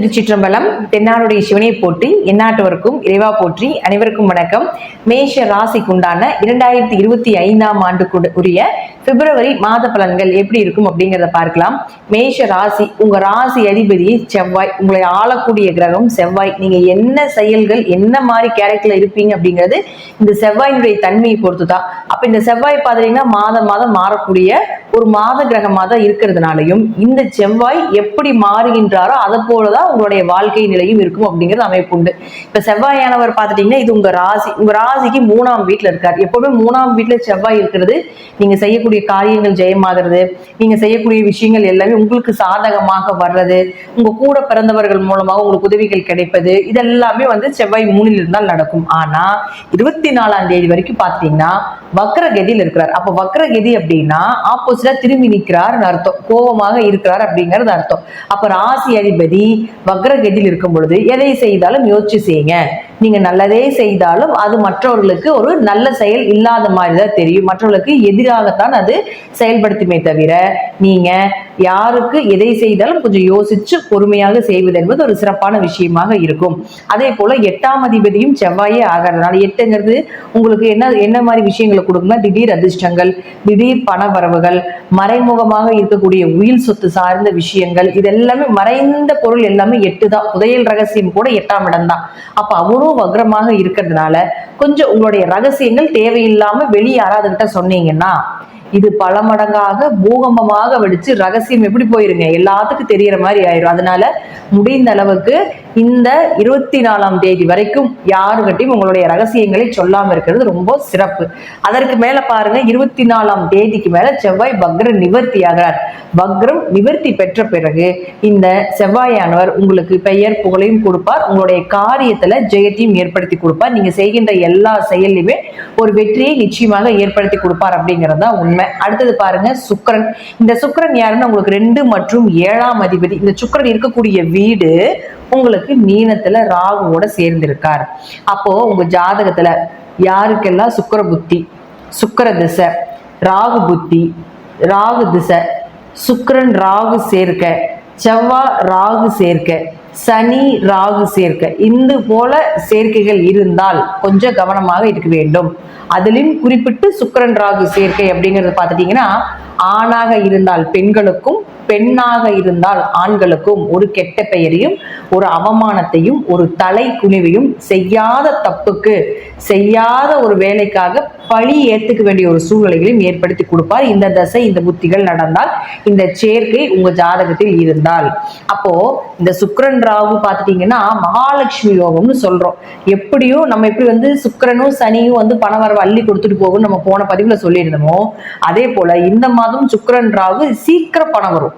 திருச்சிற்றம்பலம் தென்னாடுடைய சிவனை போற்றி எந்நாட்டவருக்கும் இறைவா போற்றி அனைவருக்கும் வணக்கம். மேஷ ராசிக்குண்டான இரண்டாயிரத்தி இருபத்தி ஐந்தாம் ஆண்டு உரிய பிப்ரவரி மாத பலன்கள் எப்படி இருக்கும் அப்படிங்கிறத பார்க்கலாம். மேஷ ராசி உங்க ராசி அதிபதி செவ்வாய் உங்களை ஆளக்கூடிய கிரகம் செவ்வாய். நீங்க என்ன செயல்கள் என்ன மாதிரி கேரக்டர்ல இருப்பீங்க அப்படிங்கிறது இந்த செவ்வாயினுடைய தன்மையை பொறுத்து தான் அப்ப இந்த செவ்வாய் பாத்தீங்கன்னா மாதம் மாதம் மாறக்கூடிய ஒரு மாத கிரகமாக தான் இருக்கிறதுனாலையும் இந்த செவ்வாய் எப்படி மாறுகின்றாரோ அதை போலதான் உங்களுடைய வாழ்க்கை நிலையும் இருக்கும் அப்படிங்கிறது அமைப்பு உண்டு. இப்ப செவ்வாயானவர் பார்த்துட்டீங்கன்னா இது உங்க ராசி. உங்க ராசிக்கு மூணாம் வீட்டுல இருக்கார். எப்பவுமே மூணாம் வீட்டுல செவ்வாய் இருக்கிறது. நீங்க செய்யக்கூடிய காரியங்கள் ஜெயமாகிறது. நீங்க செய்யக்கூடிய விஷயங்கள் எல்லாமே உங்களுக்கு சாதகமாக வர்றது. உங்க கூட பிறந்தவர்கள் மூலமாக உங்களுக்கு உதவிகள் கிடைப்பது. இதெல்லாமே வந்து செவ்வாய் மூணில் இருந்தால் நடக்கும். ஆனா இருபத்தி நாலாம் தேதி வரைக்கும் பாத்தீங்கன்னா வக்ரகதியில் இருக்கிறார். அப்ப வக்ரகதி அப்படின்னா ஆப்போசிட்டா திரும்பி நிற்கிறார் அர்த்தம். கோபமாக இருக்கிறார் அப்படிங்கிறது அர்த்தம். அப்ப ராசி அதிபதி வக்ரகதியில் இருக்கும் பொழுது எதை செய்தாலும் யோசிச்சு செய்யுங்க. நீங்க நல்லதே செய்தாலும் அது மற்றவர்களுக்கு ஒரு நல்ல செயல் இல்லாத மாதிரி தான் தெரியும். மற்றவர்களுக்கு எதிராகத்தான் அது செயல்படுத்துமே தவிர நீங்க யாருக்கு எதை செய்தாலும் கொஞ்சம் யோசிச்சு பொறுமையாக செய்வது என்பது ஒரு சிறப்பான விஷயமாக இருக்கும். அதே போல எட்டாம் அதிபதியும் செவ்வாயே ஆகிறதுனால எட்டுங்கிறது உங்களுக்கு என்ன என்ன மாதிரி விஷயங்களை கொடுக்கும்னா திடீர் அதிர்ஷ்டங்கள் திடீர் பண வரவுகள் மறைமுகமாக இருக்கக்கூடிய உயில் சொத்து சார்ந்த விஷயங்கள் இது எல்லாமே மறைந்த பொருள் எல்லாமே எட்டு தான் புதையல் ரகசியம் கூட எட்டாம் இடம் தான். அப்ப அவரும் வக்ரமாக இருக்கிறதுனால கொஞ்சம் உங்களுடைய ரகசியங்கள் தேவையில்லாம வெளியே யாராவது சொன்னீங்கன்னா இது பல மடங்காக பூகம்பமாக வெடிச்சு ரகசியம் எப்படி போயிருங்க? எல்லாத்துக்கும் தெரியற மாதிரி ஆயிரும். அதனால முடிந்த அளவுக்கு இந்த இருபத்தி நாலாம் தேதி வரைக்கும் யாருகிட்டையும் உங்களுடைய ரகசியங்களை சொல்லாம இருக்கிறது ரொம்ப சிறப்பு. அதற்கு மேல பாருங்க இருபத்தி நாலாம் தேதிக்கு மேல செவ்வாய் பக்ர நிவர்த்தி ஆகிறார். பக்ரம் நிவர்த்தி பெற்ற பிறகு இந்த செவ்வாயானவர் உங்களுக்கு பெயர் புகழையும் கொடுப்பார். உங்களுடைய காரியத்துல ஜெயத்தையும் ஏற்படுத்தி கொடுப்பார். நீங்க செய்கின்ற எல்லா செயல்லையுமே ஒரு வெற்றியை நிச்சயமாக ஏற்படுத்தி கொடுப்பார் அப்படிங்கிறது தான் உண்மை. அடுத்தது பாருங்க சுக்கரன். இந்த சுக்கரன் யாருன்னா உங்களுக்கு ரெண்டு மற்றும் ஏழாம் அதிபதி. இந்த சுக்கரன் இருக்கக்கூடிய வீடு உங்களுக்கு மீனத்துல ராகுவோட சேர்ந்திருக்கார். அப்போ உங்க ஜாதகத்துல யாருக்கெல்லாம் சுக்கர புத்தி சுக்கர திசை ராகு புத்தி ராகு திசை சுக்கரன் ராகு சேர்க்க செவ்வாய் ராகு சேர்க்க சனி ராகு சேர்க்க இந்த போல சேர்க்கைகள் இருந்தால் கொஞ்சம் கவனமாக இருக்க வேண்டும். அதிலும் குறிப்பிட்டு சுக்கரன் ராகு சேர்க்கை அப்படிங்கிறது பார்த்துட்டீங்கன்னா ஆணாக இருந்தால் பெண்களுக்கும் பெண்ணாக இருந்தால் ஆண்களுக்கும் ஒரு கெட்ட பெயரையும் ஒரு அவமானத்தையும் ஒரு தலை குனிவையும் செய்யாத தப்புக்கு செய்யாத ஒரு வேலைக்காக பழி ஏத்துக்க வேண்டிய ஒரு சூழ்நிலைகளையும் ஏற்படுத்தி கொடுப்பார். இந்த தசை இந்த புத்திகள் நடந்தால் இந்த சேர்க்கை உங்க ஜாதகத்தில் இருந்தால். அப்போ இந்த சுக்கரன் ராகு பார்த்துட்டீங்கன்னா மகாலட்சுமி யோகம்னு சொல்றோம். எப்படியும் நம்ம எப்படி வந்து சுக்கரனும் சனியும் வந்து பணவரவு அள்ளி கொடுத்துட்டு போகும் நம்ம போன பதிவுல சொல்லியிருந்தோமோ அதே போல இந்த மாதம் சுக்கரன் ராகு சீக்கிரம் பணம் வரும்.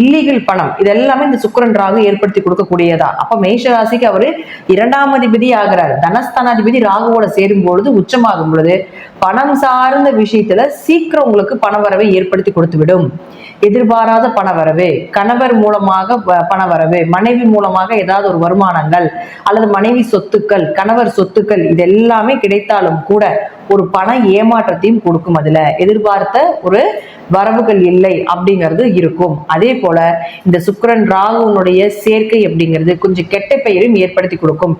இல்லீகல் பணம். இதெல்லாமே இந்த சுக்கரன் ராகு ஏற்படுத்தி கொடுக்கக்கூடியதா? அப்ப மேஷ ராசிக்கு அவரு இரண்டாம் அதிபதி ஆகிறார் தனஸ்தானாதிபதி ராகுவோட சேரும் பொழுது உச்சமாகும் பொழுது பணம் சார்ந்த விஷயத்துல சீக்கிரம் உங்களுக்கு பணவரவை ஏற்படுத்தி கொடுத்து விடும் எதிர்பாராத பணவரவு கணவர் மூலமாக பணவரவு மனைவி மூலமாக ஏதாவது ஒரு வருமானங்கள் அல்லது மனைவி சொத்துக்கள் கணவர் சொத்துக்கள் இது எல்லாமே கிடைத்தாலும் கூட ஒரு பண ஏமாற்றத்தையும் கொடுக்கும் அதுல. எதிர்பார்த்த ஒரு வரவுகள் இல்லை அப்படிங்கிறது இருக்கும். அதே போல இந்த சுக்கரன் ராகுனுடைய சேர்க்கை அப்படிங்கிறது கொஞ்சம் கெட்ட பெயரையும் ஏற்படுத்தி கொடுக்கும்.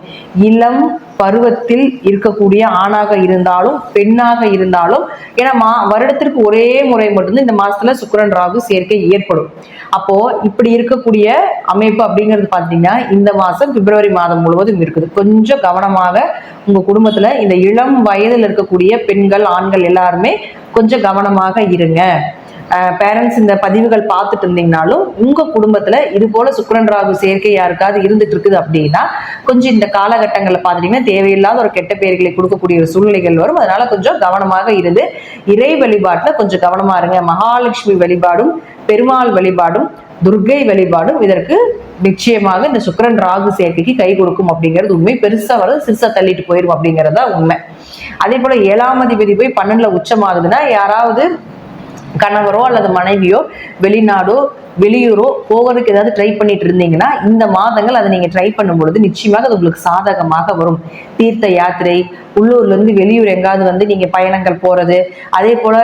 இளம் பருவத்தில் இருக்கக்கூடிய ஆணாக இருந்தாலும் பெண்ணாக இருந்தாலும் ஏன்னா மா வருடத்திற்கு ஒரே முறை மட்டும்தான் இந்த மாசத்துல சுக்கரன் ராகு சேர்க்கை ஏற்படும். அப்போ இப்படி இருக்கக்கூடிய அமைப்பு அப்படிங்கிறது பார்த்தீங்கன்னா இந்த மாசம் பிப்ரவரி மாதம் முழுவதும் இருக்குது. கொஞ்சம் கவனமாக உங்க குடும்பத்துல இந்த இளம் வயதில் இருக்கக்கூடிய பெண்கள் ஆண்கள் எல்லாருமே கொஞ்சம் கவனமாக இருங்க. பேரண்ட்ஸ் இந்த பதிவுகள் பார்த்துட்டு இருந்தீங்கனாலும் உங்க குடும்பத்துல இது போல சுக்கரன் ராகு சேர்க்கை யாருக்காவது இருந்துட்டு இருக்குது அப்படின்னா கொஞ்சம் இந்த காலகட்டங்களில் பார்த்துட்டீங்கன்னா தேவையில்லாத ஒரு கெட்ட பெயர்களை கொடுக்கக்கூடிய ஒரு சூழ்நிலைகள் வரும். அதனால கொஞ்சம் கவனமாக இருந்து இறை வழிபாட்டுல கொஞ்சம் கவனமா இருங்க. மகாலட்சுமி வழிபாடும் பெருமாள் வழிபாடும் துர்கை வழிபாடும் இதற்கு நிச்சயமாக இந்த சுக்கரன் ராகு சேர்க்கைக்கு கை கொடுக்கும் அப்படிங்கிறது உண்மை. பெருசா வரும் சிறுசா தள்ளிட்டு போயிடும் அப்படிங்கிறதா உண்மை. அதே போல ஏழாம் அதிபதி போய் பன்னெண்டுல உச்சமாகுதுன்னா யாராவது கணவரோ அல்லது மனைவியோ வெளிநாடோ வெளியூரோ போகிறதுக்கு ஏதாவது ட்ரை பண்ணிட்டு இருந்தீங்கன்னா இந்த மாதங்கள் அதை நீங்க ட்ரை பண்ணும் பொழுது நிச்சயமாக அது உங்களுக்கு சாதகமாக வரும். தீர்த்த யாத்திரை உள்ளூர்ல இருந்து வெளியூர் எங்காவது வந்து நீங்க பயணங்கள் போறது அதே போல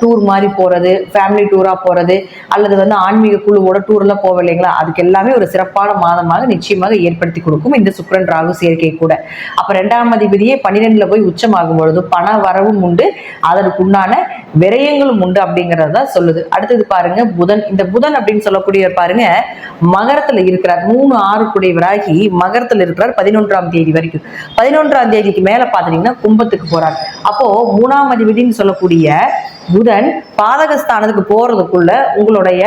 டூர் மாதிரி போறது ஃபேமிலி டூரா போறது அல்லது வந்து ஆன்மீக குழுவோட டூர்லாம் போவோம் இல்லைங்களா அதுக்கு எல்லாமே ஒரு சிறப்பான மாதமாக நிச்சயமாக ஏற்படுத்தி கொடுக்கும் இந்த சுக்கரன் ராகு சேர்க்கை கூட. அப்ப ரெண்டாம் அதிபதியே பன்னிரெண்டில் போய் உச்சமாகும் பொழுது பண வரவும் உண்டு. அதற்குண்டான விரயங்களும் உண்டு அப்படிங்கறத சொல்லுது. அடுத்தது பாருங்க புதன். இந்த புதன் அப்படின்னு சொல்லக்கூடியவர் பாருங்க மகரத்துல இருக்கிறார். மூணு ஆறு குடையவராகி மகரத்துல இருக்கிறார் பதினொன்றாம் தேதி வரைக்கும். பதினொன்றாம் தேதிக்கு மேல பாத்தீங்கன்னா கும்பத்துக்கு போறார். அப்போ மூணாம் அதிபதினு சொல்லக்கூடிய புதன் பாதகஸ்தானத்துக்கு போறதுக்குள்ள உங்களுடைய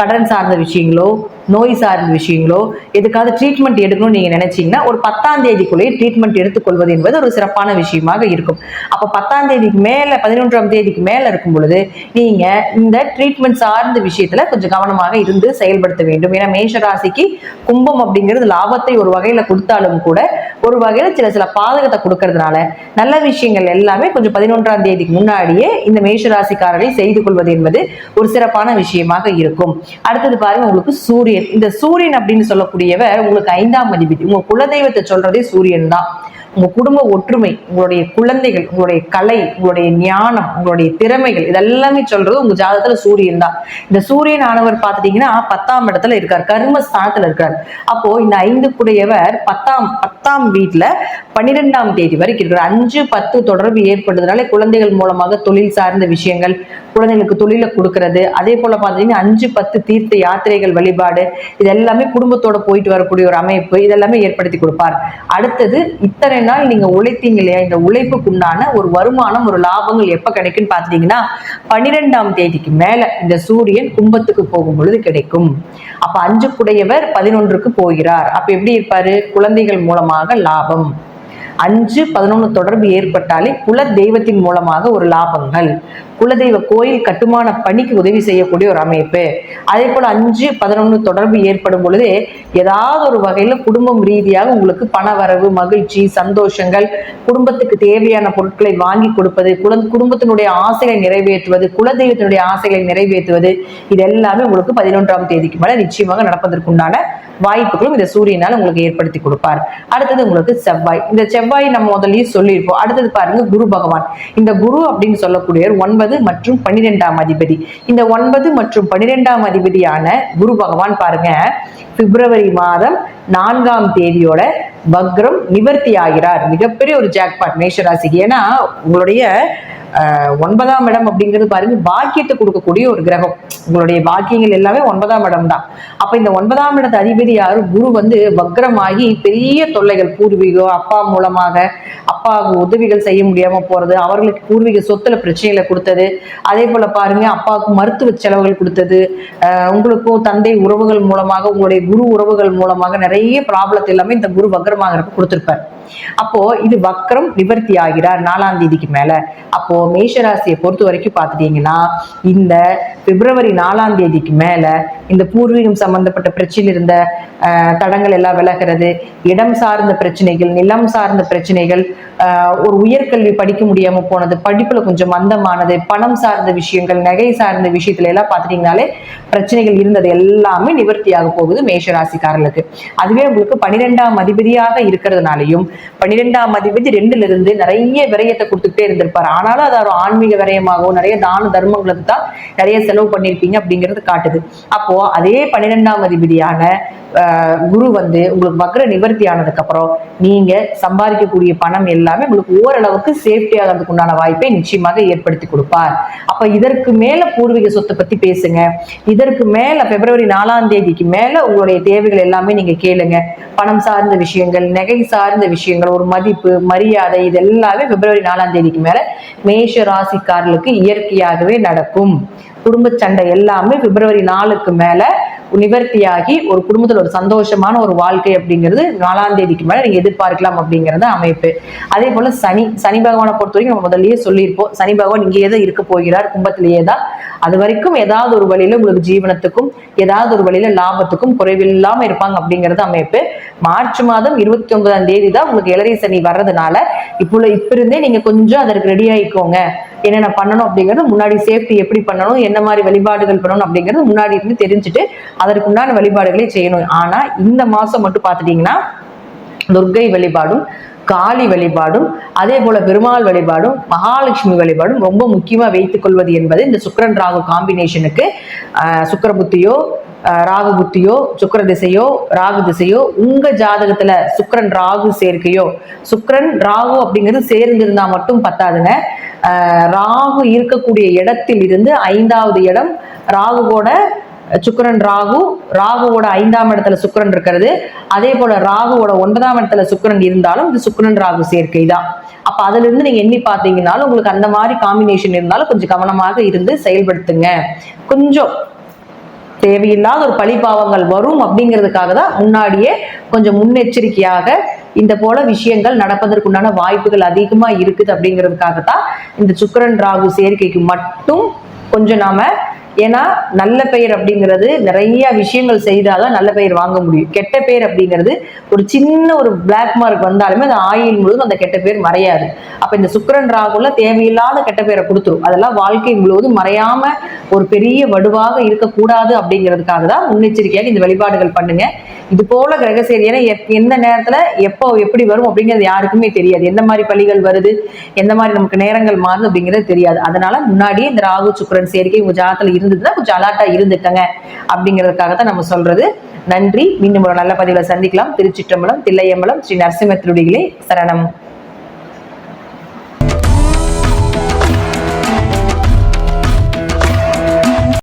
கடன் சார்ந்த விஷயங்களோ நோய் சார்ந்த விஷயங்களோ எதுக்காவது ட்ரீட்மெண்ட் எடுக்கணும்னு நீங்க நினைச்சீங்கன்னா ஒரு பத்தாம் தேதிக்குள்ளேயே ட்ரீட்மெண்ட் எடுத்துக்கொள்வது என்பது ஒரு சிறப்பான விஷயமாக இருக்கும். அப்ப பத்தாம் தேதிக்கு மேல பதினொன்றாம் தேதிக்கு மேல இருக்கும் பொழுது நீங்க இந்த ட்ரீட்மெண்ட் சார்ந்த விஷயத்துல கொஞ்சம் கவனமாக இருந்து செயல்படுத்த வேண்டும். ஏன்னா மேஷ ராசிக்கு கும்பம் அப்படிங்கிறது லாபத்தை ஒரு வகையில கொடுத்தாலும் கூட ஒரு வகையில் சில சில பாதகத்தை கொடுக்கறதுனால நல்ல விஷயங்கள் எல்லாமே கொஞ்சம் பதினொன்றாம் தேதிக்கு முன்னாடியே இந்த மேஷ செய்து கொள்வது என்பது ஒரு சிறப்பான விஷயமாக இருக்கும். அடுத்தது பாருங்க உங்களுக்கு சூரியன். இந்த சூரியன் அப்படின்னு சொல்லக்கூடியவர் உங்களுக்கு ஐந்தாம் அதிபதி. உங்க குலதெய்வத்தை சொல்றதே சூரியன் தான். உங்க குடும்ப ஒற்றுமை உங்களுடைய குழந்தைகள் உங்களுடைய கலை உங்களுடைய ஞானம் உங்களுடைய திறமைகள் இதெல்லாமே சொல்றது உங்க ஜாதகத்துல சூரியன் தான். இந்த சூரியன் ஆனவர் பார்த்துட்டீங்கன்னா பத்தாம் இடத்துல இருக்கார் கர்ம ஸ்தானத்துல இருக்கார். அப்போ இந்த ஐந்து குடையவர் பத்தாம் பத்தாம் வீட்டுல பன்னிரெண்டாம் தேதி வரைக்கும் இருக்கிறார். அஞ்சு பத்து தொடர்பு ஏற்படுறதுனால குழந்தைகள் மூலமாக தொழில் சார்ந்த விஷயங்கள் குழந்தைங்களுக்கு தொழிலை கொடுக்கறது. அதே போல பார்த்தீங்கன்னா அஞ்சு பத்து தீர்த்த யாத்திரைகள் வழிபாடு இது எல்லாமே குடும்பத்தோட போயிட்டு வரக்கூடிய ஒரு அமைப்பு இதெல்லாமே ஏற்படுத்தி கொடுப்பார். அடுத்தது இத்தனை நாள் நீங்க உழைத்தீங்க இல்லையா? இந்த உழைப்புக்கு உண்டான ஒரு வருமானம் ஒரு லாபங்கள் எப்ப கிடைக்கும்னு பாத்தீங்கன்னா பன்னிரெண்டாம் தேதிக்கு மேல இந்த சூரியன் கும்பத்துக்கு போகும் பொழுது கிடைக்கும். அப்ப அஞ்சு குடையவர் பதினொன்றுக்கு போகிறார். அப்ப எப்படி இருப்பாரு? குழந்தைகள் மூலமாக லாபம். அஞ்சு பதினொன்று தொடர்பு ஏற்பட்டாலே குல தெய்வத்தின் மூலமாக ஒரு லாபங்கள். குலதெய்வ கோயில் கட்டுமான பணிக்கு உதவி செய்யக்கூடிய ஒரு அமைப்பு. அதே போல அஞ்சு பதினொன்று தொடர்பு ஏற்படும் பொழுது ஏதாவது ஒரு வகையில் குடும்பம் ரீதியாக உங்களுக்கு பணவரவு மகிழ்ச்சி சந்தோஷங்கள் குடும்பத்துக்கு தேவையான பொருட்களை வாங்கி கொடுப்பது குல குடும்பத்தினுடைய ஆசைகளை நிறைவேற்றுவது குலதெய்வத்தினுடைய ஆசைகளை நிறைவேற்றுவது இது எல்லாமே உங்களுக்கு பதினொன்றாம் தேதிக்கு மேலே நிச்சயமாக நடப்பதற்குண்டான வாய்ப்புகளும் இந்த சூரியனால் உங்களுக்கு ஏற்படுத்தி கொடுப்பார். அடுத்தது உங்களுக்கு செவ்வாய். இந்த செவ்வாய் நம்ம முதல்லயே சொல்லியிருப்போம். அடுத்தது பாருங்க குரு பகவான். இந்த குரு அப்படின்னு சொல்லக்கூடியவர் ஒன்பது மற்றும் பன்னிரெண்டாம் அதிபதி. இந்த ஒன்பது மற்றும் பன்னிரெண்டாம் அதிபதியான குரு பகவான் பாருங்க பிப்ரவரி மாதம் நான்காம் தேதியோட வக்ரம் நிவர்த்தி ஆகிறார். மிகப்பெரிய ஒரு ஜாக்பாட் மேஷராசிக்கு. ஏன்னா உங்களுடைய ஒன்பதாம் இடம் அப்படிங்கிறது பாருங்க பாக்கியத்தை கொடுக்கக்கூடிய ஒரு கிரகம். உங்களுடைய பாக்கியங்கள் எல்லாமே ஒன்பதாம் இடம் தான். அப்ப இந்த ஒன்பதாம் இடத்து அதிபதி யாரு? குரு வந்து வக்ரமாகி பெரிய தொல்லைகள் பூர்வீகம் அப்பா மூலமாக அப்பாவுக்கு உதவிகள் செய்ய முடியாம போறது அவர்களுக்கு பூர்வீக சொத்துல பிரச்சனைகளை கொடுத்தது அதே போல பாருங்க அப்பாவுக்கு மருத்துவ செலவுகள் கொடுத்தது உங்களுக்கும் தந்தை உறவுகள் மூலமாக உங்களுடைய குரு உறவுகள் மூலமாக நிறைய ப்ராப்ளத்தை எல்லாமே இந்த குரு வக்ரமாகிறப்ப கொடுத்துருப்பாரு. அப்போ இது வக்ரம் நிவர்த்தி ஆகிறார் நாலாம் தேதிக்கு மேல. அப்போ மேஷராசியை பொறுத்த வரைக்கும் பார்த்துட்டீங்கன்னா இந்த பிப்ரவரி நாலாம் தேதிக்கு மேல இந்த பூர்வீகம் சம்பந்தப்பட்ட பிரச்சனையில் இருந்த தடங்கள் எல்லாம் விலகிறது. இடம் சார்ந்த பிரச்சனைகள் நிலம் சார்ந்த பிரச்சனைகள் ஒரு உயர்கல்வி படிக்க முடியாம போனது படிப்புல கொஞ்சம் மந்தமானது பணம் சார்ந்த விஷயங்கள் நகை சார்ந்த விஷயத்துல எல்லாம் பாத்துட்டீங்கனாலே பிரச்சனைகள் இருந்தது எல்லாமே நிவர்த்தியாக போகுது மேஷராசிக்காரர்களுக்கு. அதுவே உங்களுக்கு பனிரெண்டாம் அதிபதியாக இருக்கிறதுனாலையும் பன்னிரெண்டாம் அதிபதி ரெண்டுல இருந்து நிறைய விரயத்தை கொடுத்துக்கிட்டே இருந்திருப்பார். ஆனாலும் அது ஒரு ஆன்மீக விரயமாகவும் நிறைய தான தர்மங்களுக்கு தான் நிறைய செலவு பண்ணியிருப்பீங்க அப்படிங்கிறது காட்டுது. அப்போ அதே பன்னிரெண்டாம் அதிபதியான குரு வந்து உங்களுக்கு வக்ர நிவர்த்தி ஆனதுக்கு அப்புறம் நீங்க சம்பாதிக்கக்கூடிய பணம் எல்லாமே உங்களுக்கு ஓரளவுக்கு சேஃப்டி ஆகிறதுக்கு உண்டான வாய்ப்பை நிச்சயமாக ஏற்படுத்தி கொடுப்பார். அப்ப இதற்கு மேல பூர்வீக சொத்தை பத்தி பேசுங்க. இதற்கு மேல பிப்ரவரி நாலாம் தேதிக்கு மேல உங்களுடைய தேவைகள் எல்லாமே நீங்க கேளுங்க. பணம் சார்ந்த விஷயங்கள் நகை சார்ந்த விஷயங்கள் ஒரு மதிப்பு மரியாதை இது எல்லாமே பிப்ரவரி நாலாம் தேதிக்கு மேல மேஷ ராசிக்காரர்களுக்கு இயற்கையாகவே நடக்கும். குடும்ப சண்டை எல்லாமே பிப்ரவரி நாலுக்கு மேல நிவர்த்தியாகி ஒரு குடும்பத்தில் ஒரு சந்தோஷமான ஒரு வாழ்க்கை அப்படிங்கிறது நாலாம் தேதிக்கு மேலே நீங்கள் எதிர்பார்க்கலாம் அப்படிங்கிறது அமைப்பு. அதே போல சனி சனி பகவானை பொறுத்த வரைக்கும் நம்ம முதல்லயே சொல்லியிருப்போம். சனி பகவான் இங்கேயே தான் இருக்க போகிறார் கும்பத்திலேயே தான். அது வரைக்கும் ஏதாவது ஒரு வழியில உங்களுக்கு ஜீவனத்துக்கும் ஏதாவது ஒரு வழியில லாபத்துக்கும் குறைவில்லாம இருப்பாங்க அப்படிங்கிறது அமைப்பு. மார்ச் மாதம் இருபத்தி ஒன்பதாம் தேதி தான் உங்களுக்கு இளறி சனி வர்றதுனால இப்போ இப்ப இருந்தே நீங்க கொஞ்சம் அதற்கு ரெடி ஆயிக்கோங்க. என்னென்ன பண்ணணும் அப்படிங்கிறது முன்னாடி சேஃப்டி எப்படி பண்ணணும் என்ன மாதிரி வழிபாடுகள் பண்ணணும் அப்படிங்கிறது முன்னாடி இருந்து தெரிஞ்சுட்டு அதற்குண்டான வழிபாடுகளை செய்யணும். ஆனா இந்த மாசம் மட்டும் பார்த்துட்டிங்கன்னா துர்க்கை வழிபாடும் காளி வழிபாடும் அதே போல பெருமாள் வழிபாடும் மகாலட்சுமி வழிபாடும் ரொம்ப முக்கியமா வைத்துக் கொள்வது என்பது இந்த சுக்கரன் ராகு காம்பினேஷனுக்கு ஆஹ், புத்தியோ ராகு புத்தியோ சுக்கர திசையோ ராகு திசையோ உங்க ஜாதகத்துல சுக்கரன் ராகு சேர்க்கையோ சுக்கரன் ராகு அப்படிங்கிறது சேர்ந்திருந்தா மட்டும் பத்தாதுங்க. ராகு இருக்கக்கூடிய இடத்தில் இருந்து ஐந்தாவது இடம் ராகுவோட சுக்கரன் ராகு ராகுவோட ஐந்தாம் இடத்துல சுக்கரன் இருக்கிறது. அதே போல ராகுவோட ஒன்பதாம் இடத்துல சுக்கரன் இருந்தாலும் இது சுக்கரன் ராகு சேர்க்கை தான். அப்ப அதுல இருந்து நீங்க எண்ணி பாத்தீங்கன்னாலும் உங்களுக்கு அந்த மாதிரி காம்பினேஷன் இருந்தாலும் கொஞ்சம் கவனமாக இருந்து செயல்படுத்துங்க. கொஞ்சம் தேவையில்லாத ஒரு பழிபாவங்கள் வரும் அப்படிங்கிறதுக்காக தான் முன்னாடியே கொஞ்சம் முன்னெச்சரிக்கையாக இந்த போல விஷயங்கள் நடப்பதற்குண்டான வாய்ப்புகள் அதிகமா இருக்குது அப்படிங்கிறதுக்காக தான் இந்த சுக்கரன் ராகு சேர்க்கைக்கு மட்டும் கொஞ்சம் நாம ஏன்னா நல்ல பெயர் அப்படிங்கிறது நிறைய விஷயங்கள் செய்தாதான் நல்ல பெயர் வாங்க முடியும். கெட்ட பெயர் அப்படிங்கிறது ஒரு சின்ன ஒரு பிளாக் மார்க் வந்தாலுமே அந்த ஆயில் முழுவதும் அந்த கெட்ட பேர் மறையாது. அப்ப இந்த சுக்கரன் ராகுல தேவையில்லாத கெட்ட பேரை கொடுத்துரும். அதெல்லாம் வாழ்க்கை முழுவதும் மறையாம ஒரு பெரிய வடுவாக இருக்கக்கூடாது அப்படிங்கிறதுக்காக தான் முன்னெச்சரிக்கையாக இந்த வழிபாடுகள் பண்ணுங்க. இது போல கிரகசேரி ஏன்னா எப்- எந்த நேரத்துல எப்போ எப்படி வரும் அப்படிங்கிறது யாருக்குமே தெரியாது. எந்த மாதிரி பள்ளிகள் வருது எந்த மாதிரி நமக்கு நேரங்கள் மாறுது அப்படிங்கிறது தெரியாது. அதனால முன்னாடியே இந்த ராகு சுக்கிரன் சேர்க்கை உங்க ஜாதத்துல இருந்ததுன்னா கொஞ்சம் அலாட்டா இருந்துட்டங்க அப்படிங்கிறதுக்காக தான் நம்ம சொல்றது. நன்றி. மீண்டும் ஒரு நல்ல பதிவுல சந்திக்கலாம். திருச்சிற்றம்பலம் தில்லையம்பலம் ஸ்ரீ நரசிம்ம திருடிகளே சரணம்.